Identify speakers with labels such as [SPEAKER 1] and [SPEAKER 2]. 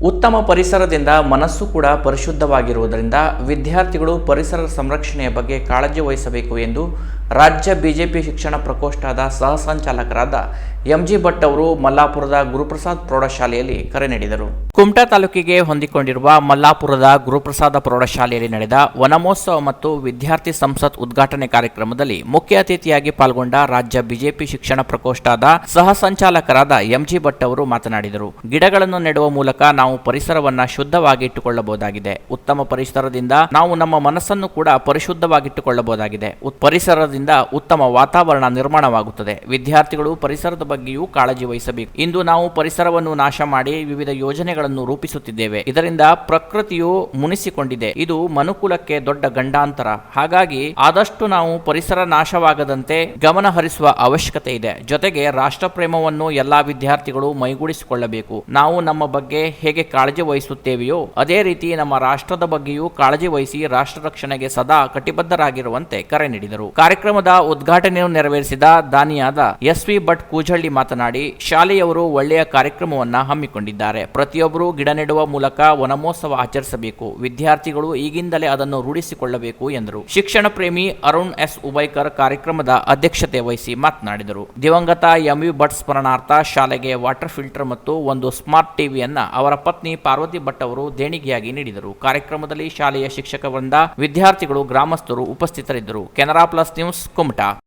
[SPEAKER 1] ಉತ್ತಮ ಪರಿಸರದಿಂದ ಮನಸ್ಸು ಕೂಡ ಪರಿಶುದ್ಧವಾಗಿರುವುದರಿಂದ ವಿದ್ಯಾರ್ಥಿಗಳು ಪರಿಸರ ಸಂರಕ್ಷಣೆಯ ಬಗ್ಗೆ ಕಾಳಜಿ ವಹಿಸಬೇಕು ಎಂದು ರಾಜ್ಯ ಬಿಜೆಪಿ ಶಿಕ್ಷಣ ಪ್ರಕೋಷ್ಠದ ಸಹ ಸಂಚಾಲಕರಾದ ಎಂಜಿ ಭಟ್ ಅವರು ಮಲ್ಲಾಪುರದ ಗುರುಪ್ರಸಾದ್ ಪ್ರೌಢಶಾಲೆಯಲ್ಲಿ ಕರೆ ನೀಡಿದರು. ಕುಮಟಾ ತಾಲೂಕಿಗೆ ಹೊಂದಿಕೊಂಡಿರುವ ಮಲ್ಲಾಪುರದ ಗುರುಪ್ರಸಾದ ಪ್ರೌಢಶಾಲೆಯಲ್ಲಿ ನಡೆದ ವನಮೋತ್ಸವ ಮತ್ತು ವಿದ್ಯಾರ್ಥಿ ಸಂಸತ್ ಉದ್ಘಾಟನೆ ಕಾರ್ಯಕ್ರಮದಲ್ಲಿ ಮುಖ್ಯ ಅತಿಥಿಯಾಗಿ ಪಾಲ್ಗೊಂಡ ರಾಜ್ಯ ಬಿಜೆಪಿ ಶಿಕ್ಷಣ ಪ್ರಕೋಷ್ಠದ ಸಹ ಸಂಚಾಲಕರಾದ ಎಂಜಿ ಭಟ್ ಅವರು ಮಾತನಾಡಿದರು. ಗಿಡಗಳನ್ನು ನೆಡುವ ಮೂಲಕ ನಾವು ಪರಿಸರವನ್ನು ಶುದ್ಧವಾಗಿ ಇಟ್ಟುಕೊಳ್ಳಬಹುದಾಗಿದೆ. ಉತ್ತಮ ಪರಿಸರದಿಂದ ನಾವು ನಮ್ಮ ಮನಸ್ಸನ್ನು ಕೂಡ ಪರಿಶುದ್ಧವಾಗಿಟ್ಟುಕೊಳ್ಳಬಹುದಾಗಿದೆ ಪರಿಸರದಿಂದ ಉತ್ತಮ ವಾತಾವರಣ ನಿರ್ಮಾಣವಾಗುತ್ತದೆ. ವಿದ್ಯಾರ್ಥಿಗಳು ಪರಿಸರದ ಬಗ್ಗೆಯೂ ಕಾಳಜಿ ವಹಿಸಬೇಕು. ಇಂದು ನಾವು ಪರಿಸರವನ್ನು ನಾಶ ಮಾಡಿ ವಿವಿಧ ಯೋಜನೆಗಳನ್ನು ರೂಪಿಸುತ್ತಿದ್ದೇವೆ. ಇದರಿಂದ ಪ್ರಕೃತಿಯು ಮುನಿಸಿಕೊಂಡಿದೆ. ಇದು ಮನುಕುಲಕ್ಕೆ ದೊಡ್ಡ ಗಂಡಾಂತರ. ಹಾಗಾಗಿ ಆದಷ್ಟು ನಾವು ಪರಿಸರ ನಾಶವಾಗದಂತೆ ಗಮನ ಹರಿಸುವ ಅವಶ್ಯಕತೆ ಇದೆ. ಜೊತೆಗೆ ರಾಷ್ಟ್ರಪ್ರೇಮವನ್ನು ಎಲ್ಲಾ ವಿದ್ಯಾರ್ಥಿಗಳು ಮೈಗೂಡಿಸಿಕೊಳ್ಳಬೇಕು. ನಾವು ನಮ್ಮ ಬಗ್ಗೆ ಹೇಗೆ ಕಾಳಜಿ ವಹಿಸುತ್ತೇವೆಯೋ, ಅದೇ ರೀತಿ ನಮ್ಮ ರಾಷ್ಟ್ರದ ಬಗ್ಗೆಯೂ ಕಾಳಜಿ ವಹಿಸಿ ರಾಷ್ಟ್ರ ರಕ್ಷಣೆಗೆ ಸದಾ ಕಟಿಬದ್ಧರಾಗಿರುವಂತೆ ಕರೆ ನೀಡಿದರು. ಕಾರ್ಯಕ್ರಮದ ಉದ್ಘಾಟನೆಯನ್ನು ನೆರವೇರಿಸಿದ ದಾನಿಯಾದ ಎಸ್ ವಿ ಭಟ್ ಮಾತನಾಡಿ, ಶಾಲೆಯವರು ಒಳ್ಳೆಯ ಕಾರ್ಯಕ್ರಮವನ್ನು ಹಮ್ಮಿಕೊಂಡಿದ್ದಾರೆ. ಪ್ರತಿಯೊಬ್ಬರು ಗಿಡ ನೆಡುವ ಮೂಲಕ ವನಮೋತ್ಸವ ಆಚರಿಸಬೇಕು. ವಿದ್ಯಾರ್ಥಿಗಳು ಈಗಿಂದಲೇ ಅದನ್ನು ರೂಢಿಸಿಕೊಳ್ಳಬೇಕು ಎಂದರು. ಶಿಕ್ಷಣ ಪ್ರೇಮಿ ಅರುಣ್ ಎಸ್. ಉಬೈಕರ್ ಕಾರ್ಯಕ್ರಮದ ಅಧ್ಯಕ್ಷತೆ ವಹಿಸಿ ಮಾತನಾಡಿದರು. ದಿವಂಗತ ಎಂವಿ ಭಟ್ ಸ್ಮರಣಾರ್ಥ ಶಾಲೆಗೆ ವಾಟರ್ ಫಿಲ್ಟರ್ ಮತ್ತು ಒಂದು ಸ್ಮಾರ್ಟ್ ಟಿವಿಯನ್ನ ಅವರ ಪತ್ನಿ ಪಾರ್ವತಿ ಭಟ್ ಅವರು ದೇಣಿಗೆಯಾಗಿ ನೀಡಿದರು. ಕಾರ್ಯಕ್ರಮದಲ್ಲಿ ಶಾಲೆಯ ಶಿಕ್ಷಕ ವೃಂದ ವಿದ್ಯಾರ್ಥಿಗಳು ಗ್ರಾಮಸ್ಥರು ಉಪಸ್ಥಿತರಿದ್ದರು. Canara plus news Kumta.